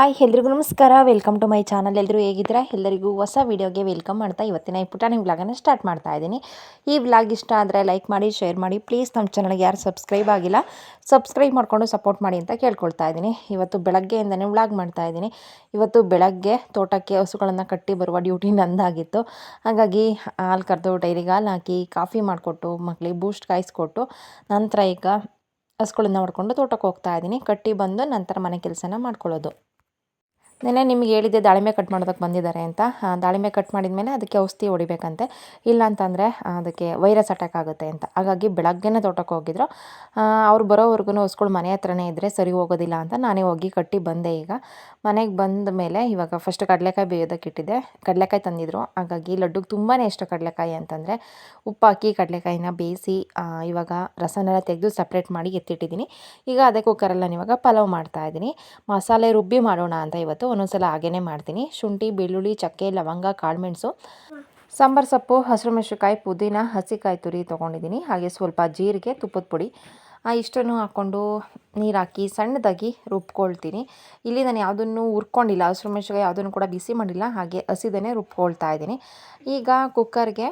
Hi, ಎಲ್ರಿಗೂ ನಮಸ್ಕಾರ. Welcome to my channel ಎಲ್ಲರೂ ಹೇಗಿದ್ದೀರಾ? ಎಲ್ಲರಿಗೂ ಹೊಸ ವೀಡಿಯೋಗೆ ವೆಲ್ಕಮ್ ಮಾಡ್ತಾ ಇವತ್ತಿನ ಈ ಪುಟಾಣಿ ವ್ಲಾಗನ್ನು ಸ್ಟಾರ್ಟ್ ಮಾಡ್ತಾ ಇದ್ದೀನಿ. ಈ ವ್ಲಾಗ್ ಇಷ್ಟ ಆದರೆ ಲೈಕ್ ಮಾಡಿ ಶೇರ್ ಮಾಡಿ. ಪ್ಲೀಸ್ ನಮ್ಮ ಚಾನಲ್ಗೆ ಯಾರು ಸಬ್ಸ್ಕ್ರೈಬ್ ಆಗಿಲ್ಲ ಸಬ್ಸ್ಕ್ರೈಬ್ ಮಾಡಿಕೊಂಡು ಸಪೋರ್ಟ್ ಮಾಡಿ ಅಂತ ಕೇಳ್ಕೊಳ್ತಾ ಇದ್ದೀನಿ. ಇವತ್ತು ಬೆಳಗ್ಗೆಯಿಂದನೇ ವ್ಲಾಗ್ ಮಾಡ್ತಾ ಇದ್ದೀನಿ. ಇವತ್ತು ಬೆಳಗ್ಗೆ ತೋಟಕ್ಕೆ ಹಸುಗಳನ್ನು ಕಟ್ಟಿ ಬರುವ ಡ್ಯೂಟಿ ನಂದಾಗಿತ್ತು. ಹಾಗಾಗಿ ಹಾಲು ಕರೆದು, ಡೈರಿಗೆ ಹಾಲು ಹಾಕಿ ಕಾಫಿ ಮಾಡಿಕೊಟ್ಟು ಮಕ್ಕಳಿಗೆ ಬೂಸ್ಟ್ ಕಾಯಿಸ್ಕೊಟ್ಟು, ನಂತರ ಈಗ ಹಸುಗಳನ್ನು ಹೊಡ್ಕೊಂಡು ತೋಟಕ್ಕೆ ಹೋಗ್ತಾ ಇದ್ದೀನಿ. ಕಟ್ಟಿ ಬಂದು ನಂತರ ಮನೆ ಕೆಲಸನ ಮಾಡ್ಕೊಳ್ಳೋದು. ನೆನ್ನೆ ನಿಮಗೆ ಹೇಳಿದ್ದೆ ದಾಳಿಂಬೆ ಕಟ್ ಮಾಡೋದಕ್ಕೆ ಬಂದಿದ್ದಾರೆ ಅಂತ. ದಾಳಿಂಬೆ ಕಟ್ ಮಾಡಿದ ಮೇಲೆ ಅದಕ್ಕೆ ಔಷಧಿ ಹೊಡಿಬೇಕಂತೆ. ಇಲ್ಲ ಅಂತಂದರೆ ಅದಕ್ಕೆ ವೈರಸ್ ಅಟ್ಯಾಕ್ ಆಗುತ್ತೆ ಅಂತ. ಹಾಗಾಗಿ ಬೆಳಗ್ಗೆನೇ ತೋಟಕ್ಕೆ ಹೋಗಿದ್ರು. ಅವ್ರು ಬರೋವರೆಗೂ ಹಸ್ಗಳು ಮನೆ ಹತ್ರನೇ ಇದ್ದರೆ ಸರಿ ಹೋಗೋದಿಲ್ಲ ಅಂತ ನಾನೇ ಹೋಗಿ ಕಟ್ಟಿ ಬಂದೆ ಈಗ. ಮನೆಗೆ ಬಂದ ಮೇಲೆ ಇವಾಗ ಫಸ್ಟ್ ಕಡಲೆಕಾಯಿ ಬೇಯೋದಕ್ಕೆ ಇಟ್ಟಿದ್ದೆ. ಕಡಲೆಕಾಯಿ ತಂದಿದ್ರು. ಹಾಗಾಗಿ ಲಡ್ಡುಗೆ ತುಂಬಾ ಇಷ್ಟ ಕಡಲೆಕಾಯಿ ಅಂತಂದರೆ, ಉಪ್ಪು ಹಾಕಿ ಕಡಲೆಕಾಯಿನ ಬೇಯಿಸಿ ಇವಾಗ ರಸನೆಲ್ಲ ತೆಗೆದು ಸಪ್ರೇಟ್ ಮಾಡಿ ಎತ್ತಿಟ್ಟಿದ್ದೀನಿ. ಈಗ ಅದೇ ಕುಕ್ಕರಲ್ಲಿ ನಾನು ಇವಾಗ ಪಲಾವ್ ಮಾಡ್ತಾ ಇದ್ದೀನಿ. ಮಸಾಲೆ ರುಬ್ಬಿ ಮಾಡೋಣ ಅಂತ ಇವತ್ತು ಒಂದೊಂದ್ಸಲ ಹಾಗೇ ಮಾಡ್ತೀನಿ. ಶುಂಠಿ, ಬೆಳ್ಳುಳ್ಳಿ, ಚಕ್ಕೆ, ಲವಂಗ ಕಾಳುಮೆಣಸು ಸಾಂಬಾರು ಸೊಪ್ಪು, ಹಸಿರು ಮೆಣಸಿಕಾಯಿ ಪುದೀನ, ಹಸಿಕಾಯಿ ತುರಿ ತೊಗೊಂಡಿದ್ದೀನಿ. ಹಾಗೆ ಸ್ವಲ್ಪ ಜೀರಿಗೆ, ತುಪ್ಪದ ಪುಡಿ, ಆ ಇಷ್ಟನ್ನು ಹಾಕ್ಕೊಂಡು ನೀರು ಹಾಕಿ ಸಣ್ಣದಾಗಿ ರುಬ್ಕೊಳ್ತೀನಿ. ಇಲ್ಲಿ ನಾನು ಯಾವುದನ್ನು ಹುರ್ಕೊಂಡಿಲ್ಲ. ಹಸಿರು ಮೆಣಸಿಕಾಯಿ ಯಾವುದನ್ನು ಕೂಡ ಬಿಸಿ ಮಾಡಿಲ್ಲ. ಹಾಗೆ ಹಸಿದನೇ ರುಬ್ಕೊಳ್ತಾ ಇದ್ದೀನಿ. ಈಗ ಕುಕ್ಕರ್ಗೆ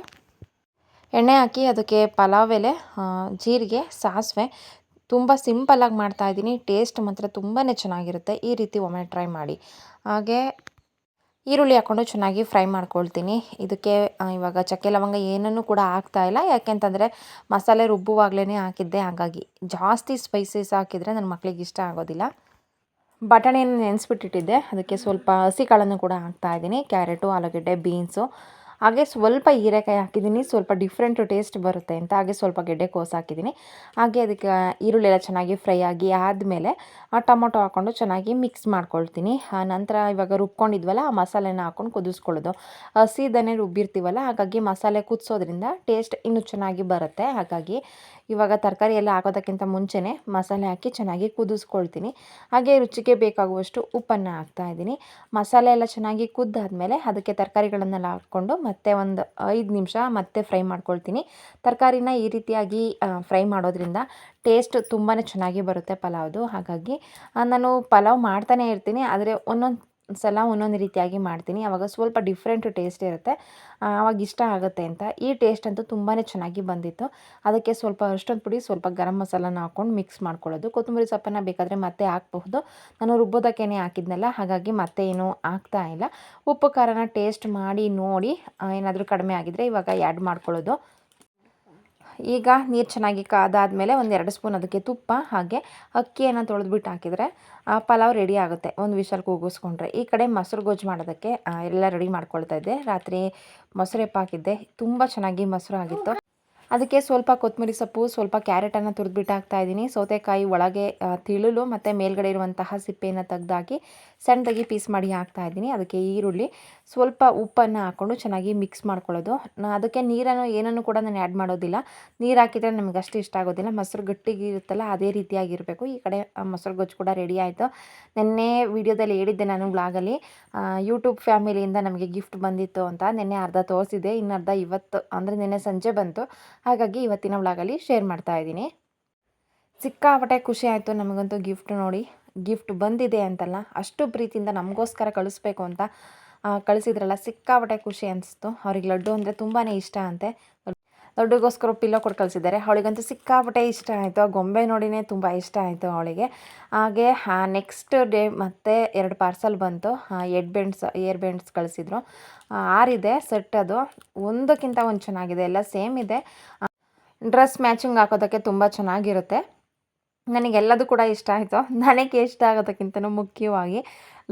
ಎಣ್ಣೆ ಹಾಕಿ ಅದಕ್ಕೆ ಪಲಾವ್ ಎಲೆ ಜೀರಿಗೆ, ಸಾಸಿವೆ ತುಂಬ ಸಿಂಪಲ್ಲಾಗಿ ಮಾಡ್ತಾಯಿದ್ದೀನಿ ಟೇಸ್ಟ್ ಮಾತ್ರ ತುಂಬಾ ಚೆನ್ನಾಗಿರುತ್ತೆ. ಈ ರೀತಿ ಒಮ್ಮೆ ಟ್ರೈ ಮಾಡಿ. ಹಾಗೆ ಈರುಳ್ಳಿ ಹಾಕ್ಕೊಂಡು ಚೆನ್ನಾಗಿ ಫ್ರೈ ಮಾಡ್ಕೊಳ್ತೀನಿ. ಇದಕ್ಕೆ ಇವಾಗ ಚಕ್ಕೆ ಲವಂಗ ಏನನ್ನು ಕೂಡ ಹಾಕ್ತಾ ಇಲ್ಲ. ಯಾಕೆಂತಂದರೆ ಮಸಾಲೆ ರುಬ್ಬುವಾಗಲೇ ಹಾಕಿದ್ದೆ. ಹಾಗಾಗಿ ಜಾಸ್ತಿ ಸ್ಪೈಸಸ್ ಹಾಕಿದರೆ ನನ್ನ ಮಕ್ಕಳಿಗೆ ಇಷ್ಟ ಆಗೋದಿಲ್ಲ. ಬಟಾಣಿಯನ್ನು ನೆನೆಸ್ಬಿಟ್ಟಿಟ್ಟಿದ್ದೆ. ಅದಕ್ಕೆ ಸ್ವಲ್ಪ ಹಸಿ ಕಾಳನ್ನು ಕೂಡ ಹಾಕ್ತಾ ಇದ್ದೀನಿ. ಕ್ಯಾರೆಟು, ಆಲೂಗಡ್ಡೆ, ಬೀನ್ಸು. ಹಾಗೆ ಸ್ವಲ್ಪ ಹೀರೆಕಾಯಿ ಹಾಕಿದ್ದೀನಿ, ಸ್ವಲ್ಪ ಡಿಫ್ರೆಂಟ್ ಟೇಸ್ಟ್ ಬರುತ್ತೆ ಅಂತ. ಹಾಗೆ ಸ್ವಲ್ಪ ಗೆಡ್ಡೆ ಗೆಡ್ಡೆಕೋಸು ಹಾಕಿದ್ದೀನಿ. ಹಾಗೆ ಅದಕ್ಕೆ ಈರುಳ್ಳಿ ಎಲ್ಲ ಚೆನ್ನಾಗಿ ಫ್ರೈ ಆಗಿ ಆದಮೇಲೆ, ಆ ಟೊಮೊಟೊ ಹಾಕ್ಕೊಂಡು ಚೆನ್ನಾಗಿ ಮಿಕ್ಸ್ ಮಾಡ್ಕೊಳ್ತೀನಿ. ಆ ನಂತರ ಇವಾಗ ರುಬ್ಕೊಂಡಿದ್ವಲ್ಲ, ಆ ಮಸಾಲೆನ ಹಾಕ್ಕೊಂಡು ಕುದಿಸ್ಕೊಳ್ಳೋದು. ಹಸಿದನೇ ರುಬ್ಬಿರ್ತೀವಲ್ಲ, ಹಾಗಾಗಿ ಮಸಾಲೆ ಕುದಿಸೋದ್ರಿಂದ ಟೇಸ್ಟ್ ಇನ್ನೂ ಚೆನ್ನಾಗಿ ಬರುತ್ತೆ. ಹಾಗಾಗಿ ಇವಾಗ ತರಕಾರಿ ಎಲ್ಲ ಹಾಕೋದಕ್ಕಿಂತ ಮುಂಚೆನೇ ಮಸಾಲೆ ಹಾಕಿ ಚೆನ್ನಾಗಿ ಕುದಿಸ್ಕೊಳ್ತೀನಿ. ಹಾಗೆ ರುಚಿಗೆ ಬೇಕಾಗುವಷ್ಟು ಉಪ್ಪನ್ನು ಹಾಕ್ತಾ ಇದ್ದೀನಿ. ಮಸಾಲೆ ಎಲ್ಲ ಚೆನ್ನಾಗಿ ಕುದ್ದಾದ್ಮೇಲೆ ಅದಕ್ಕೆ ತರಕಾರಿಗಳನ್ನೆಲ್ಲ ಹಾಕ್ಕೊಂಡು ಮತ್ತೆ ಒಂದು ಐದು ನಿಮಿಷ ಮತ್ತೆ ಫ್ರೈ ಮಾಡ್ಕೊಳ್ತೀನಿ. ತರಕಾರಿನ ಈ ರೀತಿಯಾಗಿ ಫ್ರೈ ಮಾಡೋದ್ರಿಂದ ಟೇಸ್ಟ್ ತುಂಬಾ ಚೆನ್ನಾಗಿ ಬರುತ್ತೆ ಪಲಾವ್ದು. ಹಾಗಾಗಿ ನಾನು ಪಲಾವ್ ಮಾಡ್ತಾನೆ ಇರ್ತೀನಿ, ಆದರೆ ಒಂದೊಂದು ಸಲ ಒಂದೊಂದು ರೀತಿಯಾಗಿ ಮಾಡ್ತೀನಿ. ಆವಾಗ ಸ್ವಲ್ಪ ಡಿಫ್ರೆಂಟ್ ಟೇಸ್ಟ್ ಇರುತ್ತೆ. ಆವಾಗ ಇಷ್ಟ ಆಗುತ್ತೆ ಅಂತ. ಈ ಟೇಸ್ಟ್ ಅಂತೂ ತುಂಬಾ ಚೆನ್ನಾಗಿ ಬಂದಿತ್ತು. ಅದಕ್ಕೆ ಸ್ವಲ್ಪ ಅಷ್ಟೊಂದು ಪುಡಿ, ಸ್ವಲ್ಪ ಗರಂ ಮಸಾಲನ ಹಾಕ್ಕೊಂಡು ಮಿಕ್ಸ್ ಮಾಡ್ಕೊಳ್ಳೋದು. ಕೊತ್ತಂಬರಿ ಸೊಪ್ಪನ್ನ ಬೇಕಾದರೆ ಮತ್ತೆ ಹಾಕ್ಬಹುದು. ನಾನು ರುಬ್ಬೋದಕ್ಕೇನೆ ಹಾಕಿದ್ನಲ್ಲ, ಹಾಗಾಗಿ ಮತ್ತೆ ಏನು ಹಾಕ್ತಾ ಇಲ್ಲ. ಉಪ್ಪು, ಖಾರನ ಟೇಸ್ಟ್ ಮಾಡಿ ನೋಡಿ ಏನಾದರೂ ಕಡಿಮೆ ಆಗಿದ್ದರೆ ಇವಾಗ ಆ್ಯಡ್ ಮಾಡ್ಕೊಳ್ಳೋದು. ಈಗ ನೀರು ಚೆನ್ನಾಗಿ ಕಾದಾದಮೇಲೆ ಒಂದು ಎರಡು ಸ್ಪೂನ್ ಅದಕ್ಕೆ ತುಪ್ಪ, ಹಾಗೆ ಅಕ್ಕಿಯನ್ನು ತೊಳೆದ್ಬಿಟ್ಟು ಹಾಕಿದರೆ, ಆ, ಪಲಾವ್ ರೆಡಿ ಆಗುತ್ತೆ. ಒಂದು ವಿಷಲ್ ಕೂಗಿಸ್ಕೊಂಡ್ರೆ. ಈ ಕಡೆ ಮೊಸರು ಗೊಜ್ಜು ಮಾಡೋದಕ್ಕೆ ಎಲ್ಲ ರೆಡಿ ಮಾಡ್ಕೊಳ್ತಾ ಇದ್ದೆ. ರಾತ್ರಿ ಮೊಸರು ಎಪ್ಪಾಕಿದ್ದೆ. ತುಂಬ ಚೆನ್ನಾಗಿ ಮೊಸರು ಆಗಿತ್ತು. ಅದಕ್ಕೆ ಸ್ವಲ್ಪ ಕೊತ್ತಂಬರಿ ಸೊಪ್ಪು, ಸ್ವಲ್ಪ ಕ್ಯಾರೆಟನ್ನು ತುರಿದ್ಬಿಟ್ಟು ಹಾಕ್ತಾ ಇದ್ದೀನಿ. ಸೌತೆಕಾಯಿ ಒಳಗೆ ತಿಳಲು ಮತ್ತು ಮೇಲ್ಗಡೆ ಇರುವಂತಹ ಸಿಪ್ಪೆಯನ್ನು ತೆಗೆದಾಕಿ ಸಣ್ಣದಾಗಿ ಪೀಸ್ ಮಾಡಿ ಹಾಕ್ತಾ ಇದ್ದೀನಿ. ಅದಕ್ಕೆ ಈರುಳ್ಳಿ, ಸ್ವಲ್ಪ ಉಪ್ಪನ್ನು ಹಾಕ್ಕೊಂಡು ಚೆನ್ನಾಗಿ ಮಿಕ್ಸ್ ಮಾಡ್ಕೊಳ್ಳೋದು. ಅದಕ್ಕೆ ನೀರನ್ನು, ಏನನ್ನು ಕೂಡ ನಾನು ಆ್ಯಡ್ ಮಾಡೋದಿಲ್ಲ. ನೀರು ಹಾಕಿದರೆ ನಮ್ಗೆ ಅಷ್ಟು ಇಷ್ಟ ಆಗೋದಿಲ್ಲ. ಮೊಸರು ಗಟ್ಟಿಗೆ ಇರುತ್ತಲ್ಲ, ಅದೇ ರೀತಿಯಾಗಿರಬೇಕು. ಈ ಕಡೆ ಮೊಸರು ಗೊಜ್ಜು ಕೂಡ ರೆಡಿ ಆಯಿತು. ನಿನ್ನೆ ವಿಡಿಯೋದಲ್ಲಿ ಹೇಳಿದ್ದೆ ನಾನು ಬ್ಲಾಗಲ್ಲಿ ಯೂಟ್ಯೂಬ್ ಫ್ಯಾಮಿಲಿಯಿಂದ ನಮಗೆ ಗಿಫ್ಟ್ ಬಂದಿತ್ತು ಅಂತ. ನಿನ್ನೆ ಅರ್ಧ ತೋರಿಸಿದೆ ಇನ್ನು ಅರ್ಧ ಇವತ್ತು, ಅಂದರೆ ನಿನ್ನೆ ಸಂಜೆ ಬಂತು. ಹಾಗಾಗಿ ಇವತ್ತಿನ ವ್ಲಾಗಲ್ಲಿ ಶೇರ್ ಮಾಡ್ತಾ ಇದ್ದೀನಿ. ಸಿಕ್ಕಾಪಟ್ಟೆ ಖುಷಿ ಆಯಿತು ನಮಗಂತೂ ಗಿಫ್ಟ್ ನೋಡಿ. ಗಿಫ್ಟ್ ಬಂದಿದೆ ಅಂತಲ್ಲ, ಅಷ್ಟು ಪ್ರೀತಿಯಿಂದ ನಮಗೋಸ್ಕರ ಕಳಿಸ್ಬೇಕು ಅಂತ ಕಳಿಸಿದ್ರಲ್ಲ, ಸಿಕ್ಕಾಪಟ್ಟೆ ಖುಷಿ ಅನಿಸ್ತು. ಅವ್ರಿಗೆ ಲಡ್ಡು ಅಂದರೆ ತುಂಬಾ ಇಷ್ಟ ಅಂತೆ. ಲಡ್ಡುಗೋಸ್ಕರ ಪಿಲ್ಲೋ ಕೊಟ್ಟು ಕಳಿಸಿದ್ದಾರೆ. ಅವಳಿಗಂತೂ ಸಿಕ್ಕಾಪಟ್ಟೆ ಇಷ್ಟ ಆಯಿತು. ಆ ಗೊಂಬೆ ನೋಡಿನೇ ತುಂಬ ಇಷ್ಟ ಆಯಿತು ಅವಳಿಗೆ. ಹಾಗೆ ನೆಕ್ಸ್ಟ್ ಡೇ ಮತ್ತೆ ಎರಡು ಪಾರ್ಸಲ್ ಬಂತು. ಎಡ್ ಬೆಂಡ್ಸ್ ಏರ್ ಬೆಂಡ್ಸ್ ಕಳಿಸಿದ್ರು. ಆರಿದೆ ಸೆಟ್ ಅದು. ಒಂದಕ್ಕಿಂತ ಒಂದು ಚೆನ್ನಾಗಿದೆ. ಎಲ್ಲ ಸೇಮ್ ಇದೆ. ಡ್ರೆಸ್ ಮ್ಯಾಚಿಂಗ್ ಹಾಕೋದಕ್ಕೆ ತುಂಬ ಚೆನ್ನಾಗಿರುತ್ತೆ. ನನಗೆಲ್ಲದೂ ಕೂಡ ಇಷ್ಟ ಆಯಿತು. ನನಗೆ ಇಷ್ಟ ಆಗೋದಕ್ಕಿಂತನೂ ಮುಖ್ಯವಾಗಿ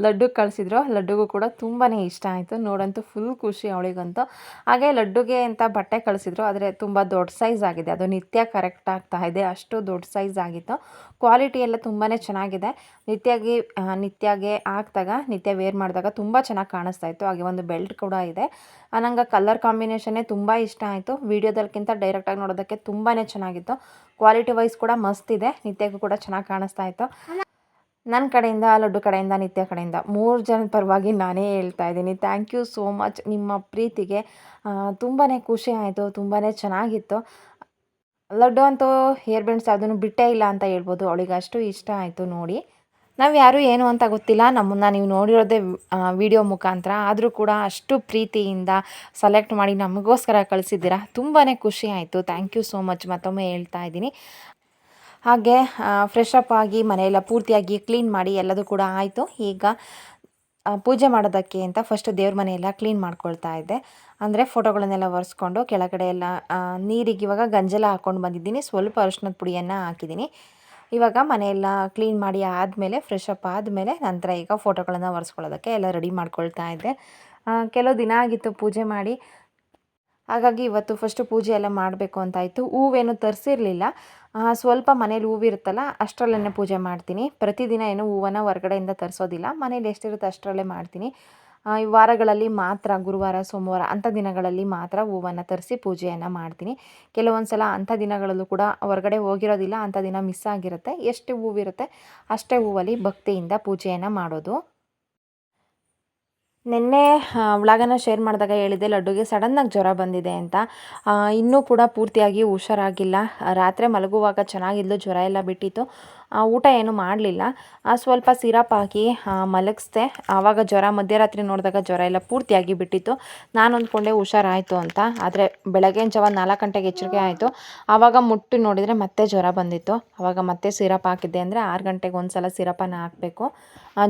ಲಡ್ಡು ಕಳಿಸಿದ್ರು. ಲಡ್ಡುಗೂ ಕೂಡ ತುಂಬಾ ಇಷ್ಟ ಆಯಿತು. ನೋಡಂತೂ ಫುಲ್ ಖುಷಿ ಅವಳಿಗಂತೂ. ಹಾಗೆ ಲಡ್ಡುಗೆ ಅಂತ ಬಟ್ಟೆ ಕಳಿಸಿದ್ರು. ಆದರೆ ತುಂಬ ದೊಡ್ಡ ಸೈಜ್ ಆಗಿದೆ. ಅದು ನಿತ್ಯ ಕರೆಕ್ಟ್ ಆಗ್ತಾ ಇದೆ. ಅಷ್ಟು ದೊಡ್ಡ ಸೈಜ್ ಆಗಿತ್ತು. ಕ್ವಾಲಿಟಿ ಎಲ್ಲ ತುಂಬಾ ಚೆನ್ನಾಗಿದೆ. ನಿತ್ಯಾಗಿ ನಿತ್ಯಾಗೆ ಹಾಕ್ದಾಗ, ನಿತ್ಯ ವೇರ್ ಮಾಡಿದಾಗ ತುಂಬ ಚೆನ್ನಾಗಿ ಕಾಣಿಸ್ತಾ ಇತ್ತು. ಹಾಗೆ ಒಂದು ಬೆಲ್ಟ್ ಕೂಡ ಇದೆ. ನಂಗೆ ಕಲರ್ ಕಾಂಬಿನೇಷನ್ನೇ ತುಂಬ ಇಷ್ಟ ಆಯಿತು. ವೀಡಿಯೋದಕ್ಕಿಂತ ಡೈರೆಕ್ಟಾಗಿ ನೋಡೋದಕ್ಕೆ ತುಂಬಾ ಚೆನ್ನಾಗಿತ್ತು. ಕ್ವಾಲಿಟಿ ವೈಸ್ ಕೂಡ ಮಸ್ತ್ ಇದೆ. ನಿತ್ಯಗೂ ಕೂಡ ಚೆನ್ನಾಗಿ ಕಾಣಿಸ್ತಾ ಇತ್ತು. ನನ್ನ ಕಡೆಯಿಂದ, ಲಡ್ಡು ಕಡೆಯಿಂದ, ನಿತ್ಯ ಕಡೆಯಿಂದ ಮೂರು ಜನ ಪರವಾಗಿ ನಾನೇ ಹೇಳ್ತಾ ಇದ್ದೀನಿ. ಥ್ಯಾಂಕ್ ಯು ಸೋ ಮಚ್ ನಿಮ್ಮ ಪ್ರೀತಿಗೆ ತುಂಬಾ ಖುಷಿ ಆಯಿತು ತುಂಬಾ ಚೆನ್ನಾಗಿತ್ತು. ಲಡ್ಡು ಅಂತೂ ಹೇರ್ ಅದನ್ನು ಬಿಟ್ಟೇ ಇಲ್ಲ ಅಂತ ಹೇಳ್ಬೋದು. ಅವಳಿಗೆ ಅಷ್ಟು ಇಷ್ಟ ಆಯಿತು ನೋಡಿ. ನಾವು ಯಾರು ಏನು ಅಂತ ಗೊತ್ತಿಲ್ಲ. ನಮ್ಮನ್ನು ನೀವು ನೋಡಿರೋದೇ ವಿಡಿಯೋ ಮುಖಾಂತರ. ಆದರೂ ಕೂಡ ಅಷ್ಟು ಪ್ರೀತಿಯಿಂದ ಸೆಲೆಕ್ಟ್ ಮಾಡಿ ನಮಗೋಸ್ಕರ ಕಳಿಸಿದ್ದೀರಾ. ತುಂಬಾ ಖುಷಿ ಆಯಿತು. ಥ್ಯಾಂಕ್ ಯು ಸೋ ಮಚ್ ಮತ್ತೊಮ್ಮೆ ಹೇಳ್ತಾ ಇದ್ದೀನಿ. ಹಾಗೆ ಫ್ರೆಶ್ ಅಪ್ ಆಗಿ, ಮನೆಯೆಲ್ಲ ಪೂರ್ತಿಯಾಗಿ ಕ್ಲೀನ್ ಮಾಡಿ ಎಲ್ಲದೂ ಕೂಡ ಆಯಿತು. ಈಗ ಪೂಜೆ ಮಾಡೋದಕ್ಕೆ ಅಂತ ಫಸ್ಟ್ ದೇವ್ರ ಮನೆಯೆಲ್ಲ ಕ್ಲೀನ್ ಮಾಡ್ಕೊಳ್ತಾ ಇದ್ದೆ. ಅಂದರೆ ಫೋಟೋಗಳನ್ನೆಲ್ಲ ಒರೆಸ್ಕೊಂಡು ಕೆಳಗಡೆ ಎಲ್ಲ ನೀರಿಗೆ ಇವಾಗ ಗಂಜಲ ಹಾಕ್ಕೊಂಡು ಬಂದಿದ್ದೀನಿ. ಸ್ವಲ್ಪ ಅರಿಶಿನದ ಪುಡಿಯನ್ನು ಹಾಕಿದ್ದೀನಿ. ಇವಾಗ ಮನೆಯೆಲ್ಲ ಕ್ಲೀನ್ ಮಾಡಿ ಆದಮೇಲೆ ಫ್ರೆಶ್ ಅಪ್ ಆದಮೇಲೆ ನಂತರ ಈಗ ಫೋಟೋಗಳನ್ನು ಒರೆಸ್ಕೊಳ್ಳೋದಕ್ಕೆ ಎಲ್ಲ ರೆಡಿ ಮಾಡ್ಕೊಳ್ತಾ ಇದ್ದೆ. ಕೆಲವು ದಿನ ಆಗಿತ್ತು ಪೂಜೆ ಮಾಡಿ. ಹಾಗಾಗಿ ಇವತ್ತು ಫಸ್ಟು ಪೂಜೆ ಎಲ್ಲ ಮಾಡಬೇಕು ಅಂತಾಯಿತು. ಹೂವೇನು ತರಿಸಿರಲಿಲ್ಲ. ಸ್ವಲ್ಪ ಮನೇಲಿ ಹೂವಿರುತ್ತಲ್ಲ ಅಷ್ಟರಲ್ಲೇ ಪೂಜೆ ಮಾಡ್ತೀನಿ. ಪ್ರತಿದಿನ ಏನು ಹೂವನ್ನು ಹೊರಗಡೆಯಿಂದ ತರಿಸೋದಿಲ್ಲ. ಮನೇಲಿ ಎಷ್ಟಿರುತ್ತೆ ಅಷ್ಟರಲ್ಲೇ ಮಾಡ್ತೀನಿ. ಈ ವಾರಗಳಲ್ಲಿ ಮಾತ್ರ, ಗುರುವಾರ, ಸೋಮವಾರ ಅಂಥ ದಿನಗಳಲ್ಲಿ ಮಾತ್ರ ಹೂವನ್ನು ತರಿಸಿ ಪೂಜೆಯನ್ನು ಮಾಡ್ತೀನಿ. ಕೆಲವೊಂದು ಸಲ ಅಂಥ ದಿನಗಳಲ್ಲೂ ಕೂಡ ಹೊರಗಡೆ ಹೋಗಿರೋದಿಲ್ಲ, ಅಂಥ ದಿನ ಮಿಸ್ ಆಗಿರುತ್ತೆ. ಎಷ್ಟು ಹೂವಿರುತ್ತೆ ಅಷ್ಟೇ ಹೂವಲ್ಲಿ ಭಕ್ತಿಯಿಂದ ಪೂಜೆಯನ್ನು ಮಾಡೋದು. ನಿನ್ನೆ ವ್ಲಾಗನ್ನ ಶೇರ್ ಮಾಡಿದಾಗ ಹೇಳಿದೆ ಲಡ್ಡುಗೆ ಸಡನ್ನಾಗಿ ಜ್ವರ ಬಂದಿದೆ ಅಂತ. ಇನ್ನೂ ಕೂಡ ಪೂರ್ತಿಯಾಗಿ ಹುಷಾರಾಗಿಲ್ಲ. ರಾತ್ರಿ ಮಲಗುವಾಗ ಚೆನ್ನಾಗಿದ್ಲು, ಜ್ವರ ಎಲ್ಲ ಬಿಟ್ಟಿತ್ತು. ಊಟ ಏನು ಮಾಡಲಿಲ್ಲ. ಸ್ವಲ್ಪ ಸಿರಪ್ ಹಾಕಿ ಮಲಗಿಸ್ದೆ. ಆವಾಗ ಜ್ವರ, ಮಧ್ಯರಾತ್ರಿ ನೋಡಿದಾಗ ಜ್ವರ ಎಲ್ಲ ಪೂರ್ತಿಯಾಗಿ ಬಿಟ್ಟಿತ್ತು ನಾನು ಅಂದ್ಕೊಂಡೆ ಹುಷಾರಾಯಿತು ಅಂತ. ಆದರೆ ಬೆಳಗಿನ ಜಾವ ನಾಲ್ಕು ಗಂಟೆಗೆ ಎಚ್ಚರಿಕೆ ಆಯಿತು. ಆವಾಗ ಮುಟ್ಟಿ ನೋಡಿದರೆ ಮತ್ತೆ ಜ್ವರ ಬಂದಿತ್ತು. ಆವಾಗ ಮತ್ತೆ ಸಿರಪ್ ಹಾಕಿದ್ದೆ ಅಂದರೆ ಆರು ಗಂಟೆಗೆ ಒಂದು ಸಲ ಸಿರಪನ್ನು ಹಾಕಬೇಕು.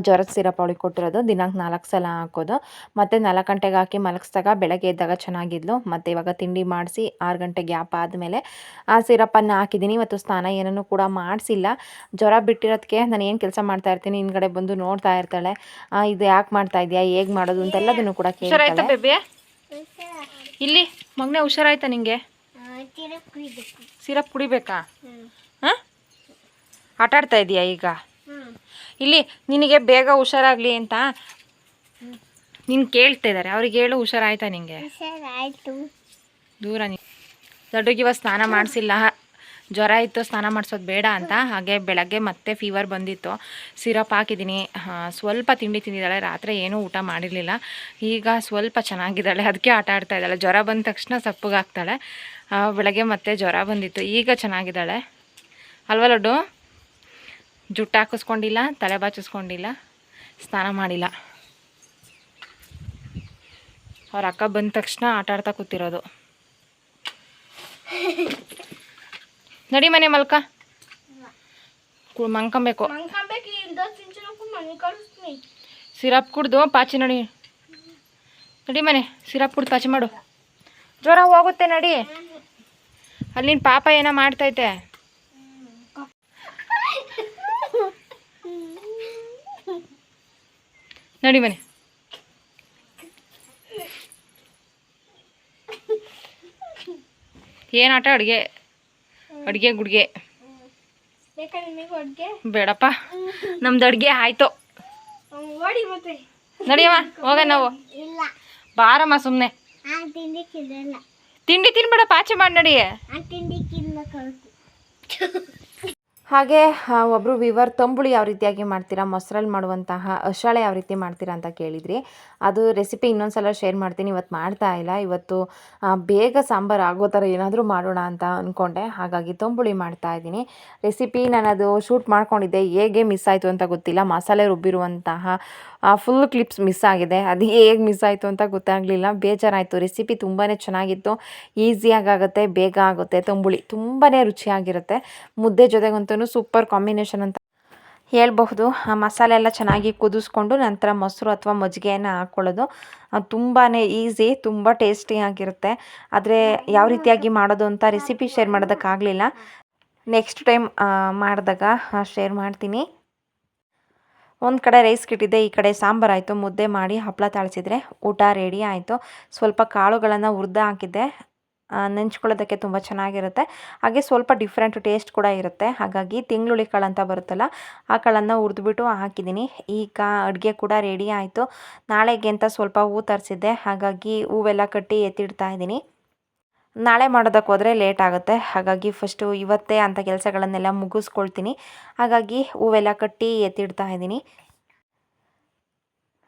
ಜ್ವರದ ಸಿರಪ್ ಅವಳಿಗೆ ಕೊಟ್ಟಿರೋದು. ದಿನಕ್ಕೆ ನಾಲ್ಕು ಸಲ ಹಾಕೋದು. ಮತ್ತು ನಾಲ್ಕು ಗಂಟೆಗೆ ಹಾಕಿ ಮಲಗಿಸ್ದಾಗ ಬೆಳಗ್ಗೆ ಎದ್ದಾಗ ಚೆನ್ನಾಗಿದ್ಲು. ಮತ್ತು ಇವಾಗ ತಿಂಡಿ ಮಾಡಿಸಿ ಆರು ಗಂಟೆ ಗ್ಯಾಪ್ ಆದಮೇಲೆ ಆ ಸಿರಪನ್ನು ಹಾಕಿದ್ದೀನಿ. ಇವತ್ತು ಸ್ನಾನ ಏನನ್ನು ಕೂಡ ಮಾಡಿಸಿಲ್ಲ. ಜ್ವರ ಬಿಟ್ಟಿರೋದಕ್ಕೆ ನಾನು ಏನು ಕೆಲಸ ಮಾಡ್ತಾ ಇರ್ತೀನಿ ಹಿಂದ್ಗಡೆ ಬಂದು ನೋಡ್ತಾ ಇರ್ತಾಳೆ. ಆ, ಇದು ಯಾಕೆ ಮಾಡ್ತಾ ಇದೆಯಾ ಹೇಗೆ ಮಾಡೋದು ಅಂತೆಲ್ಲದನ್ನು ಕೂಡ ಹುಷಾರಾಯ್ತಾ ಕೇಳ್ತಾಳೆ ಬೇಬಿ? ಇಲ್ಲಿ ಮಗನೇ ಹುಷಾರಾಯ್ತಾ ನಿಂಗೆ? ಸಿರಪ್ ಕುಡಿಬೇಕಾ. ಹಾಂ? ಆಟ ಆಡ್ತಾ ಇದೆಯಾ ಈಗ? ಇಲ್ಲಿ ನಿನಗೆ ಬೇಗ ಹುಷಾರಾಗಲಿ ಅಂತ ನೀನು ಕೇಳ್ತಾ ಇದ್ದಾರೆ ಅವ್ರಿಗೆ ಹೇಳು ಹುಷಾರಾಯ್ತಾ ನಿಂಗೆ. ದೂರ ನೀ ದೊಡ್ಡಗೆ ಇವಾಗ ಸ್ನಾನ ಮಾಡಿಸಿಲ್ಲ. ಜ್ವರ ಇತ್ತು, ಸ್ನಾನ ಮಾಡಿಸೋದು ಬೇಡ ಅಂತ. ಹಾಗೆ ಬೆಳಗ್ಗೆ ಮತ್ತೆ ಫೀವರ್ ಬಂದಿತ್ತು. ಸಿರಪ್ ಹಾಕಿದ್ದೀನಿ ಸ್ವಲ್ಪ ತಿಂಡಿ ತಿಂದಿದ್ದಾಳೆ. ರಾತ್ರಿ ಏನೂ ಊಟ ಮಾಡಿರಲಿಲ್ಲ. ಈಗ ಸ್ವಲ್ಪ ಚೆನ್ನಾಗಿದ್ದಾಳೆ. ಅದಕ್ಕೆ ಆಟ ಆಡ್ತಾ ಇದ್ದಾಳೆ. ಜ್ವರ ಬಂದ ತಕ್ಷಣ ಸಪ್ಪಗಾಗ್ತಾಳೆ ಬೆಳಗ್ಗೆ ಮತ್ತೆ ಜ್ವರ ಬಂದಿತ್ತು. ಈಗ ಚೆನ್ನಾಗಿದ್ದಾಳೆ. ಅಲ್ವಾ ಲಡ್ಡು? ಜುಟ್ಟು ಹಾಕಿಸ್ಕೊಂಡಿಲ್ಲ, ತಲೆ ಬಾಚಿಸ್ಕೊಂಡಿಲ್ಲ, ಸ್ನಾನ ಮಾಡಿಲ್ಲ. ಅವ್ರ ಅಕ್ಕ ಬಂದ ತಕ್ಷಣ ಆಟ ಆಡ್ತಾ ಕೂತಿರೋದು. ನಡಿ ಮನೆ ಮಲ್ಕ. ಮಂಕಂಬೇಕು ಸಿರಪ್ ಕುಡ್ದು ಪಾಚಿ ನಡಿ. ನಡಿ ಮನೆ ಸಿರಪ್ ಕುಡ್ದು ಪಾಚಿ ಮಾಡು. ಜ್ವರ ಹೋಗುತ್ತೆ ನಡಿ. ಅಲ್ಲಿನ ಪಾಪ ಏನೋ ಮಾಡ್ತೈತೆ. ನಡಿ ಮನೆ. ಏನಾಟ ಆಟ ಅಡುಗೆ? ಅಡುಗೆ ಗುಡ್ಗೆ. ಬೇಡಪ್ಪ. ನಮ್ದು ಅಡುಗೆ ಆಯ್ತು. ನಡಿಯವ ಹೋಗ ನಾವು. ಬಾರಮ್ಮ ಸುಮ್ಮನೆ ತಿಂಡಿ ತಿನ್ನಲ್ಲ ತಿಂಡಿ ತಿನ್ಬೇಡ ಪಾಚೆ ಮಾಡಿ ನಡಿ ಆ ತಿಂಡಿ ತಿನ್ನ ಕಳ್ತು ಹಾಗೆ ಒಬ್ಬರು ವಿವರ್ ತಂಬುಳಿ ಯಾವ ರೀತಿಯಾಗಿ ಮಾಡ್ತೀರಾ, ಮೊಸರಲ್ಲಿ ಮಾಡುವಂತಹ ಅಶಾಳೆ ಯಾವ ರೀತಿ ಮಾಡ್ತೀರಾ ಅಂತ ಕೇಳಿದ್ರಿ. ಅದು ರೆಸಿಪಿ ಇನ್ನೊಂದು ಸಲ ಶೇರ್ ಮಾಡ್ತೀನಿ. ಇವತ್ತು ಮಾಡ್ತಾ ಇಲ್ಲ. ಇವತ್ತು ಬೇಗ ಸಾಂಬಾರು ಆಗೋ ಥರ ಏನಾದರೂ ಮಾಡೋಣ ಅಂತ ಅಂದ್ಕೊಂಡೆ ಹಾಗಾಗಿ ತಂಬುಳಿ ಮಾಡ್ತಾ ಇದ್ದೀನಿ. ರೆಸಿಪಿ ನಾನು ಅದು ಶೂಟ್ ಮಾಡ್ಕೊಂಡಿದ್ದೆ. ಹೇಗೆ ಮಿಸ್ ಆಯಿತು ಅಂತ ಗೊತ್ತಿಲ್ಲ. ಮಸಾಲೆ ರುಬ್ಬಿರುವಂತಹ ಫುಲ್ ಕ್ಲಿಪ್ಸ್ ಮಿಸ್ ಆಗಿದೆ. ಅದು ಹೇಗೆ ಮಿಸ್ ಆಯಿತು ಅಂತ ಗೊತ್ತಾಗಲಿಲ್ಲ. ಬೇಜಾರಾಯಿತು. ರೆಸಿಪಿ ತುಂಬಾ ಚೆನ್ನಾಗಿತ್ತು. ಈಸಿಯಾಗಿ ಆಗುತ್ತೆ. ಬೇಗ ಆಗುತ್ತೆ. ತಂಬುಳಿ ತುಂಬಾ ರುಚಿಯಾಗಿರುತ್ತೆ. ಮುದ್ದೆ ಜೊತೆಗಂತೂ ಸೂಪರ್ ಕಾಂಬಿನೇಷನ್ ಅಂತ ಹೇಳ್ಬಹುದು. ಆ ಮಸಾಲೆ ಎಲ್ಲ ಚೆನ್ನಾಗಿ ಕುದಿಸ್ಕೊಂಡು ನಂತರ ಮೊಸರು ಅಥವಾ ಮಜ್ಜಿಗೆಯನ್ನು ಹಾಕ್ಕೊಳ್ಳೋದು ತುಂಬಾ ಈಸಿ, ತುಂಬ ಟೇಸ್ಟಿಯಾಗಿರುತ್ತೆ ಆದರೆ ಯಾವ ರೀತಿಯಾಗಿ ಮಾಡೋದು ಅಂತ ರೆಸಿಪಿ ಶೇರ್ ಮಾಡೋದಕ್ಕಾಗಲಿಲ್ಲ. ನೆಕ್ಸ್ಟ್ ಟೈಮ್ ಮಾಡಿದಾಗ ಶೇರ್ ಮಾಡ್ತೀನಿ. ಒಂದು ಕಡೆ ರೈಸ್ ಇಟ್ಟಿದ್ದೆ ಈ ಕಡೆ ಸಾಂಬಾರು ಆಯಿತು. ಮುದ್ದೆ ಮಾಡಿ ಹಪ್ಪಳ ತಾಳಿಸಿದರೆ ಊಟ ರೆಡಿ ಆಯಿತು. ಸ್ವಲ್ಪ ಕಾಳುಗಳನ್ನು ಹುರಿದು ಹಾಕಿದ್ದೆ. ನೆಂಚ್ಕೊಳ್ಳೋದಕ್ಕೆ ತುಂಬ ಚೆನ್ನಾಗಿರುತ್ತೆ. ಹಾಗೆ ಸ್ವಲ್ಪ ಡಿಫ್ರೆಂಟ್ ಟೇಸ್ಟ್ ಕೂಡ ಇರುತ್ತೆ. ಹಾಗಾಗಿ ತಿಂಗಳುಳಿ ಕಾಳು ಅಂತ ಬರುತ್ತಲ್ಲ, ಆ ಕಾಳನ್ನು ಹುರಿದ್ಬಿಟ್ಟು ಹಾಕಿದ್ದೀನಿ. ಈಗ ಅಡುಗೆ ಕೂಡ ರೆಡಿ ಆಯಿತು. ನಾಳೆಗೆ ಅಂತ ಸ್ವಲ್ಪ ಹೂ ತರಿಸಿದ್ದೆ. ಹಾಗಾಗಿ ಹೂವೆಲ್ಲ ಕಟ್ಟಿ ಎತ್ತಿಡ್ತಾ ಇದ್ದೀನಿ. ನಾಳೆ ಮಾಡೋದಕ್ಕೆ ಹೋದರೆ ಲೇಟ್ ಆಗುತ್ತೆ. ಹಾಗಾಗಿ ಫಸ್ಟು ಇವತ್ತೇ ಅಂಥ ಕೆಲಸಗಳನ್ನೆಲ್ಲ ಮುಗಿಸ್ಕೊಳ್ತೀನಿ. ಹಾಗಾಗಿ ಹೂವೆಲ್ಲ ಕಟ್ಟಿ ಎತ್ತಿಡ್ತಾ ಇದ್ದೀನಿ.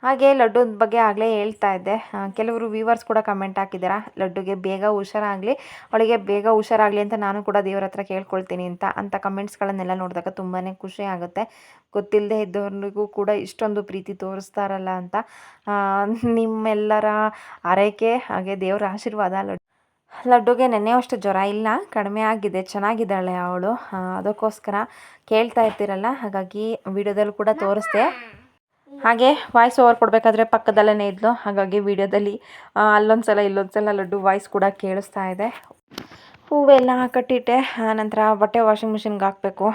ಹಾಗೆ ಲಡ್ಡುದ ಬಗ್ಗೆ ಆಗಲೇ ಹೇಳ್ತಾ ಇದ್ದೆ. ಕೆಲವರು ವ್ಯೂವರ್ಸ್ ಕೂಡ ಕಮೆಂಟ್ ಹಾಕಿದ್ದೀರಾ ಲಡ್ಡುಗೆ ಬೇಗ ಹುಷಾರಾಗಲಿ, ಅವಳಿಗೆ ಬೇಗ ಹುಷಾರಾಗಲಿ ಅಂತ ನಾನು ಕೂಡ ದೇವ್ರ ಹತ್ರ ಕೇಳ್ಕೊಳ್ತೀನಿ ಅಂತ ಅಂಥ ಕಮೆಂಟ್ಸ್ಗಳನ್ನೆಲ್ಲ ನೋಡಿದಾಗ ತುಂಬಾ ಖುಷಿ ಆಗುತ್ತೆ. ಗೊತ್ತಿಲ್ಲದೆ ಇದ್ದವ್ರಿಗೂ ಕೂಡ ಇಷ್ಟೊಂದು ಪ್ರೀತಿ ತೋರಿಸ್ತಾರಲ್ಲ ಅಂತ. ನಿಮ್ಮೆಲ್ಲರ ಆರೈಕೆ ಹಾಗೆ ದೇವರ ಆಶೀರ್ವಾದ ಲಡ್ಡು. ಲಡ್ಡುಗೆ ನೆನ್ನೆ ಅಷ್ಟು ಜ್ವರ ಇಲ್ಲ, ಕಡಿಮೆ ಆಗಿದೆ, ಚೆನ್ನಾಗಿದ್ದಾಳೆ ಅವಳು. ಅದಕ್ಕೋಸ್ಕರ ಕೇಳ್ತಾ ಇರ್ತೀರಲ್ಲ, ಹಾಗಾಗಿ ವಿಡಿಯೋದಲ್ಲಿ ಕೂಡ ತೋರಿಸ್ದೆ. ಹಾಗೆ ವಾಯ್ಸ್ ಓವರ್ ಕೊಡಬೇಕಾದ್ರೆ ಪಕ್ಕದಲ್ಲೇ ಇದ್ಲು. ಹಾಗಾಗಿ ವಿಡಿಯೋದಲ್ಲಿ ಅಲ್ಲೊಂದು ಸಲ ಲಡ್ಡು ವಾಯ್ಸ್ ಕೂಡ ಕೇಳಿಸ್ತಾ ಇದೆ. ಹೂವೆಲ್ಲ ಕಟ್ಟಿಟ್ಟೆ ನಂತರ ಬಟ್ಟೆ ವಾಷಿಂಗ್ ಮಿಷಿನ್ಗೆ ಹಾಕಬೇಕು.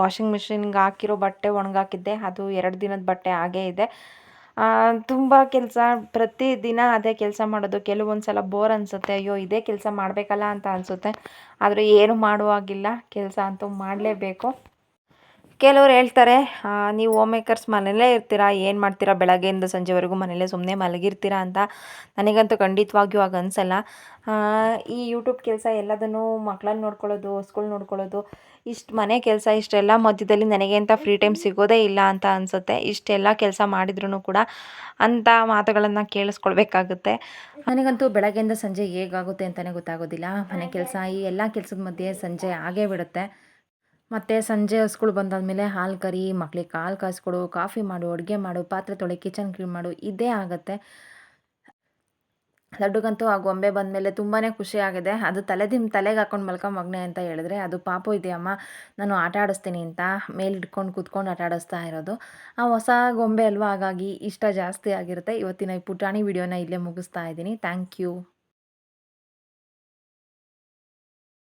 ವಾಷಿಂಗ್ ಮಿಷಿನ್ಗೆ ಹಾಕಿರೋ ಬಟ್ಟೆ ಒಣಗಾಕಿದ್ದೆ. ಅದು ಎರಡು ದಿನದ ಬಟ್ಟೆ ಹಾಗೇ ಇದೆ. ತುಂಬ ಕೆಲಸ, ಪ್ರತಿದಿನ ಅದೇ ಕೆಲಸ ಮಾಡೋದು. ಕೆಲವೊಂದು ಸಲ ಬೋರ್ ಅನಿಸುತ್ತೆ. ಅಯ್ಯೋ, ಇದೇ ಕೆಲಸ ಮಾಡಬೇಕಲ್ಲ ಅಂತ ಅನಿಸುತ್ತೆ. ಆದರೆ ಏನು ಮಾಡುವಾಗಿಲ್ಲ. ಕೆಲಸ ಅಂತೂ ಮಾಡಲೇಬೇಕು. ಕೆಲವ್ರು ಹೇಳ್ತಾರೆ ನೀವು ಹೋಮ್ ಮೇಕರ್ಸ್ ಮನೇಲೇ ಇರ್ತೀರಾ? ಏನು ಮಾಡ್ತೀರಾ? ಬೆಳಗ್ಗೆಯಿಂದ ಸಂಜೆವರೆಗೂ ಮನೇಲೇ ಸುಮ್ಮನೆ ಮಲಗಿರ್ತೀರಾ? ಅಂತ ನನಗಂತೂ ಖಂಡಿತವಾಗಿಯೂ ಆಗ ಅನಿಸಲ್ಲ. ಈ ಯೂಟ್ಯೂಬ್ ಕೆಲಸ ಎಲ್ಲದನ್ನು ಮಕ್ಕಳನ್ನ ನೋಡ್ಕೊಳ್ಳೋದು, ಹೊಸ್ಗಳು ನೋಡ್ಕೊಳ್ಳೋದು, ಇಷ್ಟು ಮನೆ ಕೆಲಸ, ಇಷ್ಟೆಲ್ಲ ಮಧ್ಯದಲ್ಲಿ ನನಗೆ ಅಂತ ಫ್ರೀ ಟೈಮ್ ಸಿಗೋದೇ ಇಲ್ಲ ಅಂತ ಅನಿಸುತ್ತೆ. ಇಷ್ಟೆಲ್ಲ ಕೆಲಸ ಮಾಡಿದ್ರೂ ಕೂಡ ಅಂಥ ಮಾತುಗಳನ್ನು ಕೇಳಿಸ್ಕೊಳ್ಬೇಕಾಗುತ್ತೆ. ನನಗಂತೂ ಬೆಳಗ್ಗೆಯಿಂದ ಸಂಜೆ ಹೇಗಾಗುತ್ತೆ ಅಂತಲೇ ಗೊತ್ತಾಗೋದಿಲ್ಲ. ಮನೆ ಕೆಲಸ, ಈ ಎಲ್ಲ ಕೆಲಸದ ಮಧ್ಯೆ ಸಂಜೆ ಆಗೇ ಬಿಡುತ್ತೆ. ಮತ್ತು ಸಂಜೆ ಹಸ್ಗಳು ಬಂದಾದಮೇಲೆ ಹಾಲು ಕರಿ, ಮಕ್ಳಿಗೆ ಹಾಲು ಕಾಯಿಸ್ಕೊಡು ಕಾಫಿ ಮಾಡು, ಅಡುಗೆ ಮಾಡು, ಪಾತ್ರೆ ತೊಳೆ, ಕಿಚನ್ ಕ್ಲೀನ್ ಮಾಡು, ಇದೇ ಆಗುತ್ತೆ. ಲಡ್ಡುಗಂತೂ ಆ ಗೊಂಬೆ ಬಂದಮೇಲೆ ತುಂಬಾ ಖುಷಿ ಆಗಿದೆ. ಅದು ತಲೆ ದಿಮ್, ತಲೆಗೆ ಹಾಕೊಂಡು ಮಲ್ಕೊ ಮಗ್ನೆ ಅಂತ ಹೇಳಿದ್ರೆ, ಅದು ಪಾಪು ಇದೆಯಮ್ಮ ನಾನು ಆಟ ಆಡಿಸ್ತೀನಿ ಅಂತ ಮೇಲೆ ಇಟ್ಕೊಂಡು ಕೂತ್ಕೊಂಡು ಆಟ ಆಡಿಸ್ತಾ ಇರೋದು. ಆ ಹೊಸ ಗೊಂಬೆ ಅಲ್ವಾ? ಹಾಗಾಗಿ ಇಷ್ಟ ಜಾಸ್ತಿ ಆಗಿರುತ್ತೆ. ಇವತ್ತಿನ ಈ ಪುಟಾಣಿ ವಿಡಿಯೋನ ಇಲ್ಲೇ ಮುಗಿಸ್ತಾ ಇದ್ದೀನಿ. Thank you.